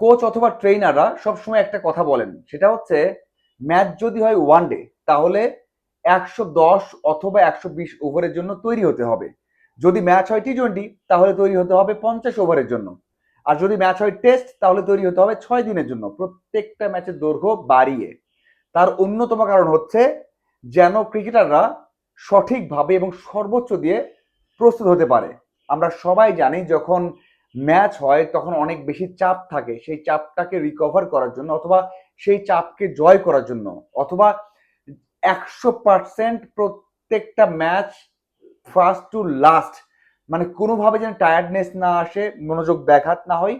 Coach অথবা ট্রেনাররা সবসময় একটা কথা বলেন। সেটা হচ্ছে ম্যাচ যদি হয় ওয়ান ডে তাহলে একশো দশ অথবা একশো বিশ ওভারের জন্য তৈরি হতে হবে। যদি ম্যাচ হয় টি টোয়েন্টি তাহলে তৈরি হতে হবে পঞ্চাশ ওভারের জন্য। আর যদি ম্যাচ হয় টেস্ট তাহলে তৈরি হতে হবে ছয় দিনের জন্য। প্রত্যেকটা ম্যাচের দৈর্ঘ্য বাড়িয়ে। তার অন্যতম কারণ হচ্ছে, যেন ক্রিকেটাররা সঠিকভাবে এবং সর্বোচ্চ দিয়ে প্রস্তুত হতে পারে। আমরা সবাই জানি যখন ম্যাচ হয়, তখন অনেক বেশি চাপ থাকে। সেই চাপটাকে রিকভার করার জন্য অথবা সেই চাপকে জয় করার জন্য অথবা একশো পার্সেন্ট প্রত্যেকটা ম্যাচ ফার্স্ট টু লাস্ট মানে কোনোভাবে যেন টায়ার্ডনেস না আসে, মনোযোগ ব্যাঘাত না হয়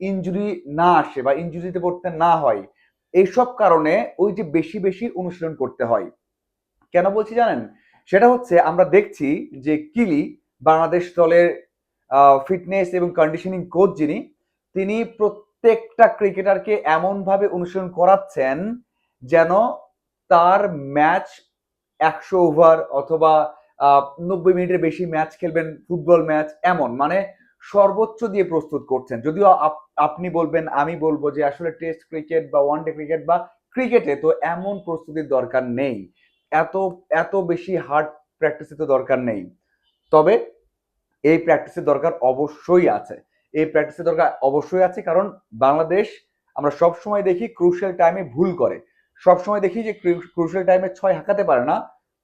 ইঞ্জুরি না আসে বা ইঞ্জুরিতে পড়তে না হয়, এইসব কারণে ওই যে বেশি বেশি অনুশীলন করতে হয়। কেন বলছি জানেন? সেটা হচ্ছে আমরা দেখছি যে কিলি বাংলাদেশ দলের ফিটনেস এবং কন্ডিশনিং কোচ যিনি, তিনি প্রত্যেকটা ক্রিকেটারকে এমনভাবে অনুশীলন করাচ্ছেন যেন তার ম্যাচ একশো ওভার অথবা নব্বই মিনিটের বেশি ম্যাচ খেলবেন ফুটবল ম্যাচ এমন মানে সর্বোচ্চ দিয়ে প্রস্তুত করছেন। যদিও আপনি বলবেন, আমি বলব যে আসলে টেস্ট ক্রিকেট বা ওয়ান ডে ক্রিকেট বা ক্রিকেটে তো এমন প্রস্তুতির দরকার নেই। এত এত বেশি হার্ড প্র্যাকটিসে তো দরকার নেই। তবে এই প্র্যাকটিসের দরকার অবশ্যই আছে। এই প্র্যাকটিসের দরকার অবশ্যই আছে কারণ বাংলাদেশ আমরা সব সময় দেখি ক্রুশিয়াল টাইমে ভুল করে। সব সময় দেখি যে ক্রুশিয়াল টাইমে ছয় হাঁকাতে পারে না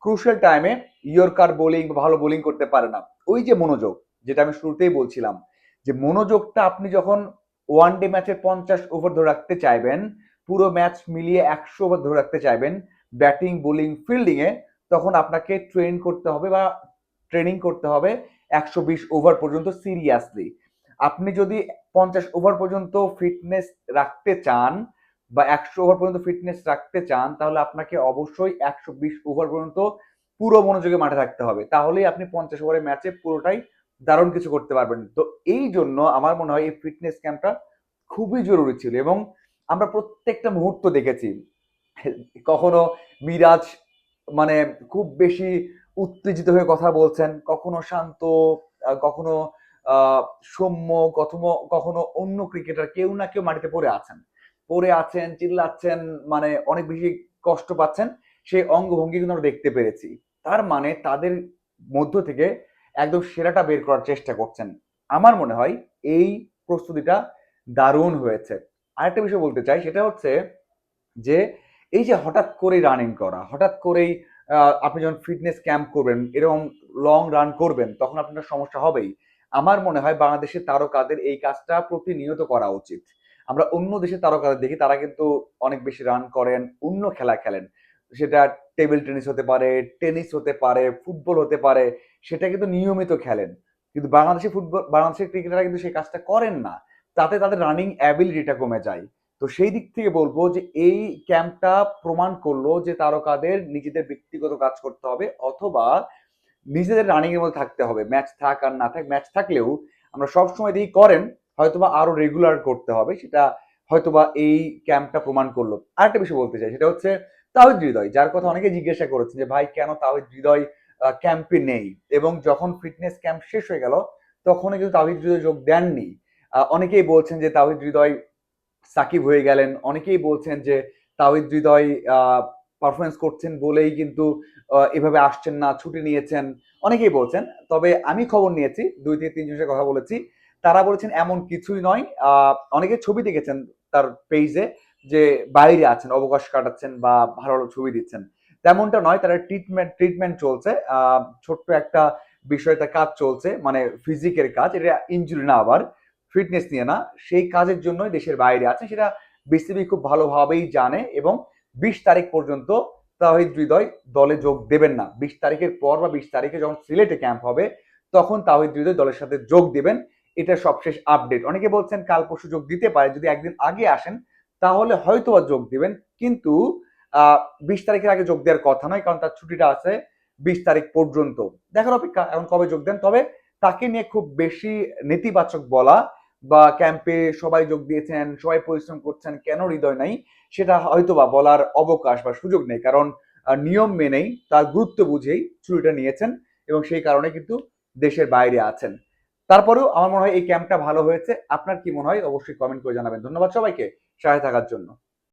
ক্রুশিয়াল টাইমে ইয়র্কার বোলিং বা ভালো বোলিং করতে পারে না। ওই যে মনোযোগ, যেটা আমি শুরুতেই বলছিলাম, যে মনোযোগটা আপনি যখন ওয়ান ডে ম্যাচের পঞ্চাশ ওভার ধরে রাখতে চাইবেন, পুরো ম্যাচ মিলিয়ে একশো ওভার ধরে রাখতে চাইবেন ব্যাটিং বোলিং ফিল্ডিংয়ে তখন আপনাকে ট্রেন করতে হবে বা ট্রেনিং করতে হবে একশো বিশ ওভার পর্যন্ত সিরিয়াসলি আপনি যদি পঞ্চাশ ওভার পর্যন্ত ফিটনেস রাখতে চান বা একশো ওভার পর্যন্ত ফিটনেস রাখতে চান, তাহলে আপনাকে অবশ্যই একশো বিশ ওভার পর্যন্ত পুরো মনোযোগে মাঠে থাকতে হবে। তাহলেই আপনি পঞ্চাশ ওভারের ম্যাচে পুরোটাই দারুণ কিছু করতে পারবেন। তো এই জন্য আমার মনে হয় এই ফিটনেস ক্যাম্পটা খুবই জরুরি ছিল এবং আমরা প্রত্যেকটা মুহূর্ত দেখেছি। কখনো মিরাজ মানে খুব বেশি উত্তেজিত হয়ে কথা বলছেন, কখনো শান্ত কখনো সৌম্য, কখনো কখনো অন্য ক্রিকেটার কেউ না কেউ মাটিতে পড়ে আছেন। পড়ে আছেন, চিল্লাচ্ছেন মানে অনেক বেশি কষ্ট পাচ্ছেন, সেই অঙ্গভঙ্গি কিন্তু আমরা দেখতে পেরেছি। তার মানে তাদের মধ্য থেকে একদম সেরাটা বের করার চেষ্টা করছেন। আমার মনে হয় এই প্রস্তুতিটা দারুণ হয়েছে। আরেকটা বিষয় বলতে চাই, সেটা হচ্ছে যে এই যে হঠাৎ করেই রানিং করা, হঠাৎ করেই আপনি যখন ফিটনেস ক্যাম্প করবেন, এরকম লং রান করবেন, তখন আপনার সমস্যা হবেই। আমার মনে হয় বাংলাদেশের তারকাদের এই কাজটা প্রতিনিয়ত করা উচিত। আমরা অন্য দেশের তারকাদের দেখি, তারা কিন্তু অনেক বেশি রান করেন, অন্য খেলা খেলেন। সেটা টেবিল টেনিস হতে পারে টেনিস হতে পারে ফুটবল হতে পারে, সেটা কিন্তু নিয়মিত খেলেন। কিন্তু বাংলাদেশি ফুটবল বাংলাদেশের ক্রিকেটাররা কিন্তু সেই কাজটা করেন না। তাতে তাদের রানিং অ্যাবিলিটিটা কমে যায়। তো সেই দিক থেকে বলব যে এই ক্যাম্পটা প্রমাণ করল যে তারকাদের নিজেদের ব্যক্তিগত কাজ করতে হবে অথবা নিজেদের রানিং এর মধ্যে থাকতে হবে। ম্যাচ থাক আর না থাক ম্যাচ থাকলেও আমরা সবসময় দিয়েই করেন, হয়তোবা আরও রেগুলার করতে হবে। সেটা হয়তোবা এই ক্যাম্পটা প্রমাণ করল। আরেকটা বিষয় বলতে চাই, সেটা হচ্ছে তাহিদ হৃদয়, যার কথা অনেকে জিজ্ঞাসা করেছেন যে, ভাই, কেন তাহিদ হৃদয় ক্যাম্পে নেই? এবং যখন ফিটনেস ক্যাম্প শেষ হয়ে গেল তখন কিন্তু তাহিদ হৃদয় যোগ দেননি। অনেকেই বলছেন যে তাহিদ হৃদয় সাকিব হয়ে গেলেন। অনেকেই বলছেন যে তাহিদ হৃদয় পারফরমেন্স করছেন বলেই কিন্তু এভাবে আসছেন না, ছুটি নিয়েছেন। অনেকেই বলছেন, তবে আমি খবর নিয়েছি, দুই থেকে তিনজনের কথা বলেছি। তারা বলেছেন এমন কিছুই নয়। অনেকে ছবি দেখেছেন তার পেজে যে বাইরে আছেন, অবকাশ কাটাচ্ছেন বা ভালো ভালো ছবি দিচ্ছেন। তেমনটা নয়, তারা ট্রিটমেন্ট ট্রিটমেন্ট চলছে। ছোট্ট একটা বিষয়টা কাজ চলছে মানে ফিজিকের কাজ, এটা ইঞ্জুরি না আবার ফিটনেস নিয়ে না, সেই কাজের জন্যই দেশের বাইরে আছে, সেটা বিসিবি খুব ভালোভাবেই জানে এবং বিশ তারিখ পর্যন্ত তাহিদ হৃদয় দলে যোগ দেবেন না। বিশ তারিখের পর বা বিশ তারিখে যখন সিলেটে ক্যাম্প হবে, তখন তাহিদ হৃদয় দলের সাথে যোগ দেবেন। এটা সবশেষ আপডেট অনেকে বলছেন কাল পরশু যোগ দিতে পারে, যদি একদিন আগে আসেন, তাহলে হয়তো যোগ দিবেন। কিন্তু বিশ তারিখের আগে যোগ দেওয়ার কথা নয়, কারণ তার ছুটিটা আছে বিশ তারিখ পর্যন্ত। দেখার অপেক্ষা, এখন কবে যোগ দেন? তবে তাকে নিয়ে খুব বেশি নেতিবাচক বলা বা ক্যাম্পে সবাই যোগ দিয়েছেন, সবাই পরিশ্রম করছেন, কেন হৃদয় নাই, সেটা হয়তো বা বলার অবকাশ বা সুযোগ নেই। কারণ নিয়ম মেনেই, তার গুরুত্ব বুঝেই ছুটিটা নিয়েছেন এবং সেই কারণে কিন্তু দেশের বাইরে আছেন। তারপরেও আমার মনে হয় এই ক্যাম্পটা ভালো হয়েছে। আপনার কি মনে হয়? অবশ্যই কমেন্ট করে জানাবেন। ধন্যবাদ সবাইকে। সহায় থাকার জন্য।